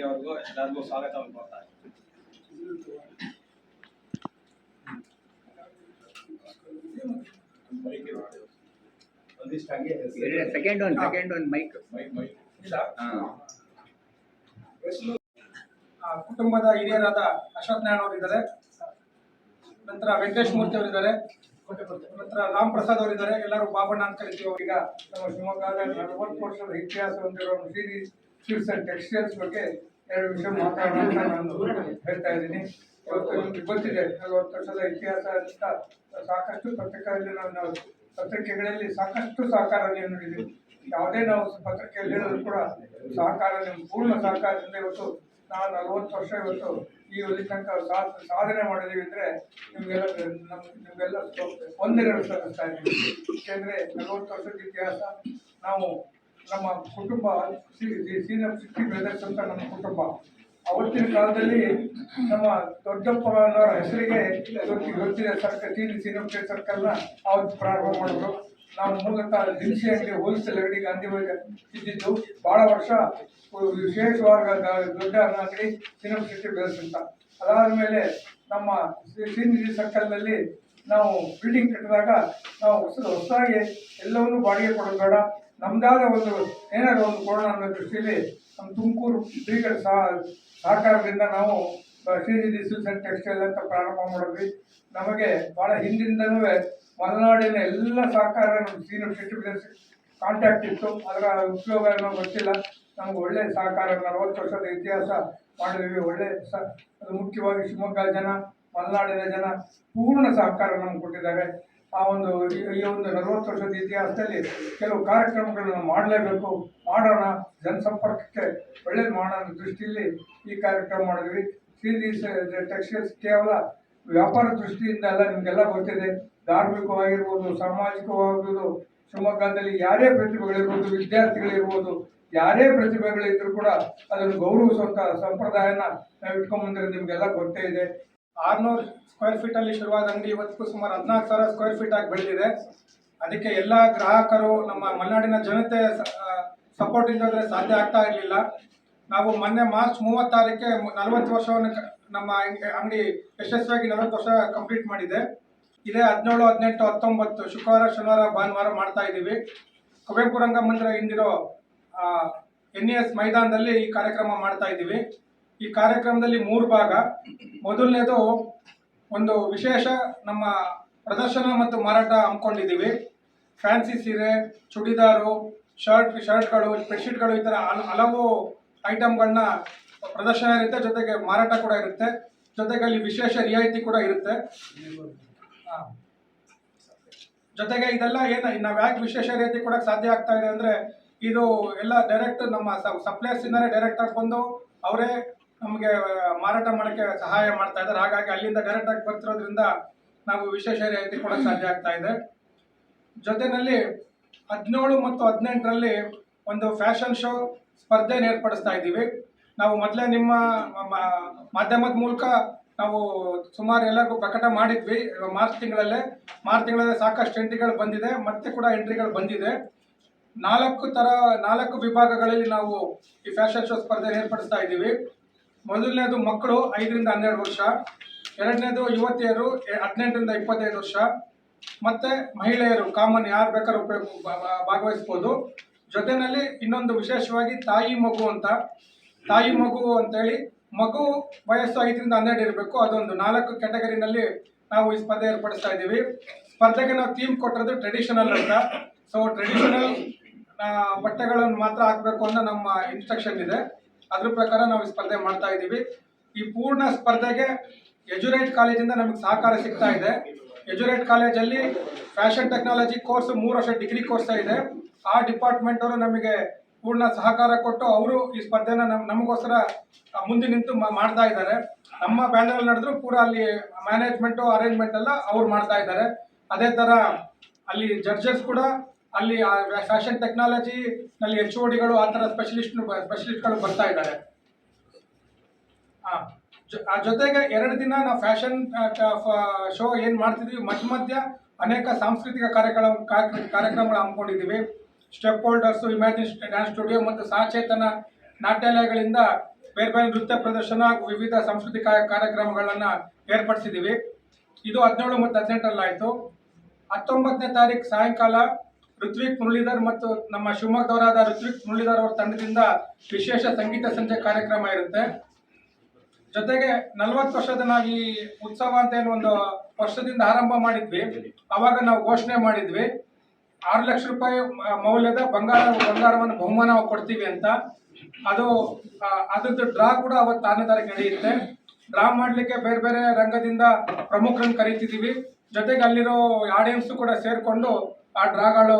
ಅವ್ರಿಗೂ ಎಲ್ಲರಿಗೂ ಸ್ವಾಗತವನ್ನು ಹಾಗೆ second one second one mike ಕುಟುಂಬದ ಹಿರಿಯರಾದ ಅಶ್ವತ್ ನಾರಾಯಣ ಅವರು ಇದ್ದಾರೆ. ನಂತರ ವೆಂಕಟೇಶ್ ಮೂರ್ತಿ ಅವರಿದ್ದಾರೆ ನಂತರ ರಾಮ್ ಪ್ರಸಾದ್ ಅವರಿದ್ದಾರೆ ಎಲ್ಲರೂ ಬಾಬಣ್ಣ ಅಂತ ಕರಿತೀವಿ. ಈಗ ನಮ್ಮ ಶಿವಮೊಗ್ಗದ ಇತಿಹಾಸ ಹೊಂದಿರುವ ಶ್ರೀ ಸ್ವೀಟ್ಸ್ ಅಂಡ್ ಟೆಕ್ಸ್ಟೈಲ್ಸ್ ಬಗ್ಗೆ ಎರಡು ವಿಷಯ ಮಾತಾಡೋಣ ಅಂತ ನಾನು ಹೇಳ್ತಾ ಇದ್ದೀನಿ. ಇವತ್ತು ನಿಮ್ಗೆ ಗೊತ್ತಿದೆ ನಲವತ್ತು ವರ್ಷದ ಇತಿಹಾಸ ಅಂತ. ಸಾಕಷ್ಟು ಪತ್ರಿಕೆಗಳಲ್ಲಿ ನಾವು ಪತ್ರಿಕೆಗಳಲ್ಲಿ ಸಾಕಷ್ಟು ಸಹಕಾರ ನೀವು ನೀಡಿದ್ದೀವಿ. ಯಾವುದೇ ನಾವು ಪತ್ರಿಕೆಯಲ್ಲಿ ಹೇಳಿದ್ರು ಕೂಡ ಸಹಕಾರ ನಿಮ್ಮ ಪೂರ್ಣ ಸಹಕಾರದಿಂದ ಇವತ್ತು ನಾವು ನಲವತ್ತು ವರ್ಷ ಇವತ್ತು ಈ ಒಂದು ತನಕ ಸಾಧನೆ ಮಾಡಿದೀವಿ ಅಂದ್ರೆ ನಿಮಗೆಲ್ಲ ನಿಮಗೆಲ್ಲ ನಿಮ್ಗೆಲ್ಲ ಒಂದೆರಡು ಸಲ್ಲಿಸ್ತಾ ಇದ್ದೀವಿ ಏಕೆಂದರೆ ನಲವತ್ತು ವರ್ಷದ ಇತಿಹಾಸ ನಾವು ನಮ್ಮ ಕುಟುಂಬ ಸೀನಿಯರ್ ಸಿಕ್ಕಿ ಬ್ರದರ್ಸ್ ಅಂತ ನಮ್ಮ ಕುಟುಂಬ. ಅವತ್ತಿನ ಕಾಲದಲ್ಲಿ ನಮ್ಮ ದೊಡ್ಡಪ್ಪನವರ ಹೆಸರಿಗೆ ಗೊತ್ತಿದೆ ಸರ್ಕಲ್ ಸೀನಿ ಸೀನಿಯರ್ ಸರ್ಕಲ್ನ ಅವತ್ತು ಪ್ರಾರಂಭ ಮಾಡಿದ್ರು. ನಾವು ಮೂಲತಃ ದಿನಸಿ ಅಂಗಡಿ ಹೋಲ್ಸೇಲ್ ಅಂಗಡಿ ಗಾಂಧಿ ಇದ್ದಿದ್ದು. ಭಾಳ ವರ್ಷ ವಿಶೇಷವಾದ ದೊಡ್ಡ ಅಂಗಡಿ ಸೀನಿಯರ್ ಸಿಟಿ ಬೆಳೆಸಂತ ಅಂತ. ಅದಾದ್ಮೇಲೆ ನಮ್ಮ ಸೀನಿಯರ್ ಸರ್ಕಲ್ನಲ್ಲಿ ನಾವು ಬಿಲ್ಡಿಂಗ್ ಕಟ್ಟಿದಾಗ ನಾವು ಹೊಸ ಹೊಸದಾಗಿ ಎಲ್ಲವನ್ನೂ ಬಾಡಿಗೆ ಕೊಡೋದು ಬೇಡ. ನಮ್ದಾದ ಒಂದು ಏನಾದರೂ ಒಂದು ಕೊಡೋಣ ಅನ್ನೋ ದೃಷ್ಟಿಯಲ್ಲಿ ನಮ್ಮ ತುಮಕೂರು ಶ್ರೀಗಳ ಸಹ ಸಹಕಾರದಿಂದ ನಾವು ಶ್ರೀನಿಧಿ ಸಿಲ್ಸ್ ಟೆಕ್ಸ್ಟೈಲ್ ಅಂತ ಪ್ರಾರಂಭ ಮಾಡಿದ್ವಿ. ನಮಗೆ ಬಹಳ ಹಿಂದಿಂದನೂ ಮಲೆನಾಡಿನ ಎಲ್ಲ ಸಹಕಾರ ನಮ್ಮ ಸೀನಿಯರ್ ಸಿಟಿ ಕಾಂಟ್ಯಾಕ್ಟ್ ಇತ್ತು. ಅದರ ಉಪಯೋಗ ಏನೋ ಗೊತ್ತಿಲ್ಲ. ನಮ್ಗೆ ಒಳ್ಳೆ ಸಹಕಾರ, ನಲವತ್ತು ವರ್ಷದ ಇತಿಹಾಸ ಮಾಡಿದ್ವಿ. ಒಳ್ಳೆ ಸ ಮುಖ್ಯವಾಗಿ ಶಿವಮೊಗ್ಗ ಜನ, ಮಲೆನಾಡಿನ ಜನ ಪೂರ್ಣ ಸಹಕಾರ ನಮ್ಗೆ ಕೊಟ್ಟಿದ್ದಾರೆ. ಆ ಒಂದು ಈ ಒಂದು ನಲವತ್ತು ವರ್ಷದ ಇತಿಹಾಸದಲ್ಲಿ ಕೆಲವು ಕಾರ್ಯಕ್ರಮಗಳನ್ನು ಮಾಡಲೇಬೇಕು. ಮಾಡೋಣ. ಜನಸಂಪರ್ಕಕ್ಕೆ ಒಳ್ಳೇದು ಮಾಡೋಣ ದೃಷ್ಟಿಯಲ್ಲಿ ಈ ಕಾರ್ಯಕ್ರಮ ಮಾಡಿದ್ವಿ. ಶ್ರೀ ಟೆಕ್ಸ್ಟೈಲ್ಸ್ ಕೇವಲ ವ್ಯಾಪಾರ ದೃಷ್ಟಿಯಿಂದ ಅಲ್ಲ ನಿಮಗೆಲ್ಲ ಗೊತ್ತಿದೆ. ಧಾರ್ಮಿಕವಾಗಿರ್ಬೋದು, ಸಾಮಾಜಿಕವಾಗಿರ್ಬೋದು, ಶಿವಮೊಗ್ಗದಲ್ಲಿ ಯಾರೇ ಪ್ರತಿಭೆಗಳಿರ್ಬೋದು, ವಿದ್ಯಾರ್ಥಿಗಳಿರ್ಬೋದು, ಯಾರೇ ಪ್ರತಿಭೆಗಳಿದ್ರು ಕೂಡ ಅದನ್ನು ಗೌರವಿಸುವಂತಹ ಸಂಪ್ರದಾಯನ ನಾವು ಇಟ್ಕೊಂಡ್ಬಂದ್ರೆ ನಿಮಗೆಲ್ಲ ಗೊತ್ತೇ ಇದೆ. ಆರ್ನೂರು ಸ್ಕ್ವೇರ್ ಫೀಟ್ ಅಲ್ಲಿ ಶುರುವಾದ ಅಂಗಡಿ ಇವತ್ತಿಗೂ ಸುಮಾರು ಹದಿನಾಲ್ಕು ಸಾವಿರ ಸ್ಕ್ವೇರ್ ಫೀಟ್ ಆಗಿ ಬೆಳೆದಿದೆ. ಅದಕ್ಕೆ ಎಲ್ಲ ಗ್ರಾಹಕರು ನಮ್ಮ ಮಲೆನಾಡಿನ ಜನತೆ ಸಪೋರ್ಟ್ ಇಲ್ಲದ್ರೆ ಸಾಧ್ಯ ಆಗ್ತಾ ಇರಲಿಲ್ಲ. ನಾವು ಮೊನ್ನೆ ಮಾರ್ಚ್ ಮೂವತ್ತಾರಕ್ಕೆ ನಲವತ್ತು ವರ್ಷವನ್ನು ನಮ್ಮ ಅಂಗಡಿ ಯಶಸ್ವಿಯಾಗಿ ನಲವತ್ತು ವರ್ಷ ಕಂಪ್ಲೀಟ್ ಮಾಡಿದೆ. ಇದೇ ಹದಿನೇಳು, ಹದಿನೆಂಟು, ಹತ್ತೊಂಬತ್ತು ಶುಕ್ರವಾರ, ಶನಿವಾರ, ಭಾನುವಾರ ಮಾಡ್ತಾ ಇದ್ದೀವಿ. ಕುವೆಂಪು ರಂಗಮಂದಿರ ಹಿಂದಿರೋ ಎನ್ ಎಸ್ ಮೈದಾನದಲ್ಲಿ ಈ ಕಾರ್ಯಕ್ರಮ ಮಾಡ್ತಾ ಇದ್ದೀವಿ. ಈ ಕಾರ್ಯಕ್ರಮದಲ್ಲಿ ಮೂರು ಭಾಗ. ಮೊದಲನೇದು ಒಂದು ವಿಶೇಷ ನಮ್ಮ ಪ್ರದರ್ಶನ ಮತ್ತು ಮಾರಾಟ ಹಮ್ಮಿಕೊಂಡಿದ್ದೀವಿ. ಫ್ಯಾನ್ಸಿ ಸೀರೆ, ಚುಡಿದಾರು, ಶರ್ಟ್, ಶರ್ಟ್ಗಳು, ಬೆಡ್ಶೀಟ್ಗಳು ಈ ಥರ ಹಲ- ಹಲವು ಐಟಮ್ಗಳನ್ನ ಪ್ರದರ್ಶನ ಇರುತ್ತೆ ಜೊತೆಗೆ ಮಾರಾಟ ಕೂಡ ಇರುತ್ತೆ. ಜೊತೆಗೆ ಅಲ್ಲಿ ವಿಶೇಷ ರಿಯಾಯಿತಿ ಕೂಡ ಇರುತ್ತೆ. ಜೊತೆಗೆ ಇದೆಲ್ಲ ಏನು ನಾವು ಯಾಕೆ ವಿಶೇಷ ರೀತಿ ಕೊಡಕ್ಕೆ ಸಾಧ್ಯ ಆಗ್ತಾ ಇದೆ ಅಂದರೆ, ಇದು ಎಲ್ಲ ಡೈರೆಕ್ಟ್ ನಮ್ಮ ಸಪ್ಲೈಯರ್ಸ್ ಇಂದಾನೆ ಡೈರೆಕ್ಟ್ ಆಗಿ ಬಂದು ಅವರೇ ನಮಗೆ ಮಾರಾಟ ಮಾಡೋಕ್ಕೆ ಸಹಾಯ ಮಾಡ್ತಾ ಇದ್ದಾರೆ. ಹಾಗಾಗಿ ಅಲ್ಲಿಂದ ಡೈರೆಕ್ಟ್ ಆಗಿ ಬರ್ತಿರೋದ್ರಿಂದ ನಾವು ವಿಶೇಷ ರಿಯಾಯಿತಿ ಕೊಡಕ್ಕೆ ಸಾಧ್ಯ ಆಗ್ತಾ ಇದೆ. ಜೊತೆಯಲ್ಲಿ ಹದಿನೇಳು ಮತ್ತು ಹದಿನೆಂಟರಲ್ಲಿ ಒಂದು ಫ್ಯಾಷನ್ ಶೋ ಸ್ಪರ್ಧೆನ ಏರ್ಪಡಿಸ್ತಾ ಇದ್ದೀವಿ. ನಾವು ಮೊದಲೇ ನಿಮ್ಮ ಮಾಧ್ಯಮದ ಮೂಲಕ ನಾವು ಸುಮಾರು ಎಲ್ಲರಿಗೂ ಪ್ರಕಟ ಮಾಡಿದ್ವಿ. ಮಾರ್ಚ್ ತಿಂಗಳಲ್ಲೇ ಮಾರ್ಚ್ ತಿಂಗಳಲ್ಲೇ ಸಾಕಷ್ಟು ಎಂಟ್ರಿಗಳು ಬಂದಿದೆ. ಮತ್ತೆ ಕೂಡ ಎಂಟ್ರಿಗಳು ಬಂದಿದೆ. ನಾಲ್ಕು ಥರ ನಾಲ್ಕು ವಿಭಾಗಗಳಲ್ಲಿ ನಾವು ಈ ಫ್ಯಾಷನ್ ಶೋ ಸ್ಪರ್ಧೆ ಏರ್ಪಡಿಸ್ತಾ ಇದ್ದೀವಿ. ಮೊದಲನೇದು ಮಕ್ಕಳು ಐದರಿಂದ ಹನ್ನೆರಡು ವರ್ಷ, ಎರಡನೇದು ಯುವತಿಯರು ಹದಿನೆಂಟರಿಂದ ಇಪ್ಪತ್ತೈದು ವರ್ಷ. ಮತ್ತೆ ಮಹಿಳೆಯರು ಕಾಮನ್ ಯಾರು ಬೇಕಾದ್ರೂ ಉಪಯೋಗ ಭಾಗವಹಿಸ್ಬೋದು. ಜೊತೆಯಲ್ಲಿ ಇನ್ನೊಂದು ವಿಶೇಷವಾಗಿ ತಾಯಿ ಮಗು ಅಂತ. ತಾಯಿ ಮಗು ಅಂತೇಳಿ ಮಗು ವಯಸ್ಸು ಐದರಿಂದ ಹನ್ನೆರಡು ಇರಬೇಕು. ಅದೊಂದು ನಾಲ್ಕು ಕ್ಯಾಟಗರಿನಲ್ಲಿ ನಾವು ಈ ಸ್ಪರ್ಧೆ ಏರ್ಪಡಿಸ್ತಾ ಇದ್ದೀವಿ. ಸ್ಪರ್ಧೆಗೆ ನಾವು ಥೀಮ್ ಕೊಟ್ಟಿರೋದು ಟ್ರೆಡಿಷನಲ್ ಅಂತ. ಸೊ ಟ್ರೆಡಿಷನಲ್ ಬಟ್ಟೆಗಳನ್ನು ಮಾತ್ರ ಹಾಕಬೇಕು ಅನ್ನೋ ನಮ್ಮ ಇನ್ಸ್ಟ್ರಕ್ಷನ್ ಇದೆ. ಅದ್ರ ಪ್ರಕಾರ ನಾವು ಈ ಸ್ಪರ್ಧೆ ಮಾಡ್ತಾ ಇದ್ದೀವಿ. ಈ ಪೂರ್ಣ ಸ್ಪರ್ಧೆಗೆ ಎಜುರೇಟ್ ಕಾಲೇಜಿಂದ ನಮಗೆ ಸಹಕಾರ ಸಿಗ್ತಾ ಇದೆ. ಎಜುರೇಟ್ ಕಾಲೇಜಲ್ಲಿ ಫ್ಯಾಷನ್ ಟೆಕ್ನಾಲಜಿ ಕೋರ್ಸ್ ಮೂರು ವರ್ಷ ಡಿಗ್ರಿ ಕೋರ್ಸ್ ಇದೆ. ಆ ಡಿಪಾರ್ಟ್ಮೆಂಟ್ ಅವರು ನಮಗೆ ಪೂರ್ಣ ಸಹಕಾರ ಕೊಟ್ಟು ಅವರು ಈ ಸ್ಪರ್ಧೆನ ನಮ್, ನಮಗೋಸ್ಕರ ಮುಂದೆ ನಿಂತು ಮಾಡ್ತಾ ಇದ್ದಾರೆ. ನಮ್ಮ ಬ್ಯಾನರ್ ನಡೆದ್ರು ಪೂರ ಅಲ್ಲಿ ಮ್ಯಾನೇಜ್ಮೆಂಟು ಅರೇಂಜ್ಮೆಂಟ್ ಎಲ್ಲ ಅವ್ರು ಮಾಡ್ತಾ ಇದ್ದಾರೆ. ಅದೇ ಥರ ಅಲ್ಲಿ ಜಡ್ಜಸ್ ಕೂಡ ಅಲ್ಲಿ ಫ್ಯಾಷನ್ ಟೆಕ್ನಾಲಜಿ ನಲ್ಲಿ ಎಚ್ ಡಿಗಳು ಆ ಥರ ಸ್ಪೆಷಲಿಸ್ಟ್ ಸ್ಪೆಷಲಿಸ್ಟ್ಗಳು ಬರ್ತಾ ಇದ್ದಾರೆ. ಜೊ- ಆ ಜೊತೆಗೆ ಎರಡು ದಿನ ನಾವು ಫ್ಯಾಷನ್ ಶೋ ಏನು ಮಾಡ್ತಿದ್ವಿ? ಮಧ್ಯ ಮಧ್ಯ ಅನೇಕ ಸಾಂಸ್ಕೃತಿಕ ಕಾರ್ಯಕ್ರಮ ಕಾರ್ಯಕ್ರಮಗಳು ಹಮ್ಮಿಕೊಂಡಿದ್ದೀವಿ. Step holders imagine dance studio ಮತ್ತು ಸಾಚೇತನ ನಾಟ್ಯಾಲಯಗಳಿಂದ ಬೇರೆ ಬೇರೆ ನೃತ್ಯ ಪ್ರದರ್ಶನ ಹಾಗೂ ವಿವಿಧ ಸಾಂಸ್ಕೃತಿಕ ಕಾರ್ಯಕ್ರಮಗಳನ್ನು ಏರ್ಪಡಿಸಿದ್ದೀವಿ. ಇದು ಹದಿನೇಳು ಮತ್ತು ಹದಿನೆಂಟರಲ್ಲಾಯಿತು. ಹತ್ತೊಂಬತ್ತನೇ ತಾರೀಕು ಸಾಯಂಕಾಲ ಋತ್ವಿಕ್ ಮುರಳೀಧರ್ ಮತ್ತು ನಮ್ಮ ಶಿವಮೊಗ್ಗದವರಾದ ಋತ್ವಿಕ್ ಮುರಳೀಧರ್ ಅವರ ತಂಡದಿಂದ ವಿಶೇಷ ಸಂಗೀತ ಸಂಜೆ ಕಾರ್ಯಕ್ರಮ ಇರುತ್ತೆ. ಜೊತೆಗೆ ನಲವತ್ತು ವರ್ಷದ ನಾವು ಈ ಉತ್ಸವ ಅಂತ ಏನು ಒಂದು ವರ್ಷದಿಂದ ಆರಂಭ ಮಾಡಿದ್ವಿ. ಅವಾಗ ನಾವು ಘೋಷಣೆ ಮಾಡಿದ್ವಿ. ಆರು ಲಕ್ಷ ರೂಪಾಯಿ ಮೌಲ್ಯದ ಬಂಗಾರ, ಬಂಗಾರವನ್ನು ಬಹುಮಾನ ಕೊಡ್ತೀವಿ ಅಂತ. ಅದು ಅದ್ರದ್ದು ಡ್ರಾ ಕೂಡ ಅವತ್ತು ತಾರೀಕು ನಡೆಯುತ್ತೆ. ಡ್ರಾ ಮಾಡಲಿಕ್ಕೆ ಬೇರೆ ಬೇರೆ ರಂಗದಿಂದ ಪ್ರಮುಖರನ್ನು ಕರಿತಿದ್ದೀವಿ. ಜೊತೆಗೆ ಅಲ್ಲಿರೋ ಆಡಿಯನ್ಸ್ ಕೂಡ ಸೇರಿಕೊಂಡು ಆ ಡ್ರಾಗಳು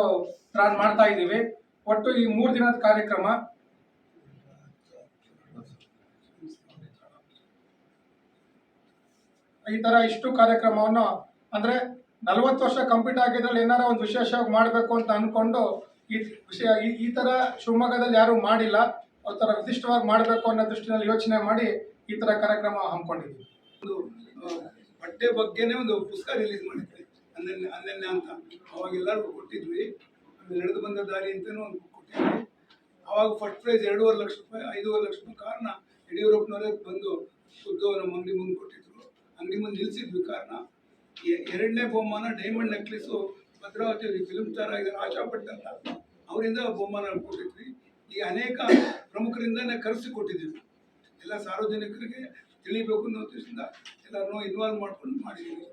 ಟ್ರಾನ್ ಮಾಡ್ತಾ ಇದ್ದೀವಿ. ಒಟ್ಟು ಈ ಮೂರು ದಿನದ ಕಾರ್ಯಕ್ರಮ ಈ ತರ ಇಷ್ಟು ಕಾರ್ಯಕ್ರಮವನ್ನು ಅಂದ್ರೆ ನಲವತ್ತು ವರ್ಷ ಕಂಪ್ಲೀಟ್ ಆಗಿದ್ರಲ್ಲಿ ಏನಾರ ಒಂದು ವಿಶೇಷವಾಗಿ ಮಾಡಬೇಕು ಅಂತ ಅನ್ಕೊಂಡು ಈ ವಿಷಯ ಈ ತರ ಶಿವಮೊಗ್ಗದಲ್ಲಿ ಯಾರು ಮಾಡಿಲ್ಲ. ಆ ಥರ ವಿಶಿಷ್ಟವಾಗಿ ಮಾಡಬೇಕು ಅನ್ನೋ ದೃಷ್ಟಿನಲ್ಲಿ ಯೋಚನೆ ಮಾಡಿ ಈ ತರ ಕಾರ್ಯಕ್ರಮ ಹಮ್ಮಿಕೊಂಡಿದ್ವಿ ಒಂದು ಬಟ್ಟೆ ಬಗ್ಗೆನೇ ಒಂದು ಪುಸ್ತಕ ರಿಲೀಸ್ ಮಾಡಿದ್ವಿ ಹನ್ನೆರಡನೇ ಅನನ್ಯ ಅಂತ ಅವಾಗ ಎಲ್ಲರಿಗೂ ಕೊಟ್ಟಿದ್ವಿ. ಆಮೇಲೆ ನಡೆದು ಬಂದ ದಾರಿ ಅಂತಲೂ ಒಂದು ಕೊಟ್ಟಿದ್ವಿ. ಅವಾಗ ಫಸ್ಟ್ ಪ್ರೈಸ್ ಎರಡೂವರೆ ಲಕ್ಷ ರೂಪಾಯಿ, ಐದೂವರೆ ಲಕ್ಷ ರೂಪಾಯಿ ಕಾರಣ ಯಡಿಯೂರಪ್ಪನವರೇ ಬಂದು ಖುದ್ದು ನಮ್ಮ ಅಂಗಡಿ ಮುಂದೆ ಕೊಟ್ಟಿದ್ರು. ಅಂಗಡಿ ಮುಂದೆ ನಿಲ್ಲಿಸಿದ್ವಿ ಕಾರಣ. ಎರಡನೇ ಬಹುಮಾನ diamond necklace Bhadravati film star ಆಗಿದ್ದಾರೆ ಆಶಾ ಅಂತ. ಅವರಿಂದ ಬಹುಮಾನ ಕೊಟ್ಟಿದ್ವಿ. ಈ ಅನೇಕ ಪ್ರಮುಖರಿಂದನೇ ಕರೆಸಿ ಕೊಟ್ಟಿದ್ದೀವಿ ಎಲ್ಲ ಸಾರ್ವಜನಿಕರಿಗೆ ತಿಳಿಬೇಕು ಅನ್ನೋ ಉದ್ದೇಶದಿಂದ ಎಲ್ಲರನ್ನೂ ಇನ್ವಾಲ್ವ್ ಮಾಡ್ಕೊಂಡು ಮಾಡಿದ್ದೀವಿ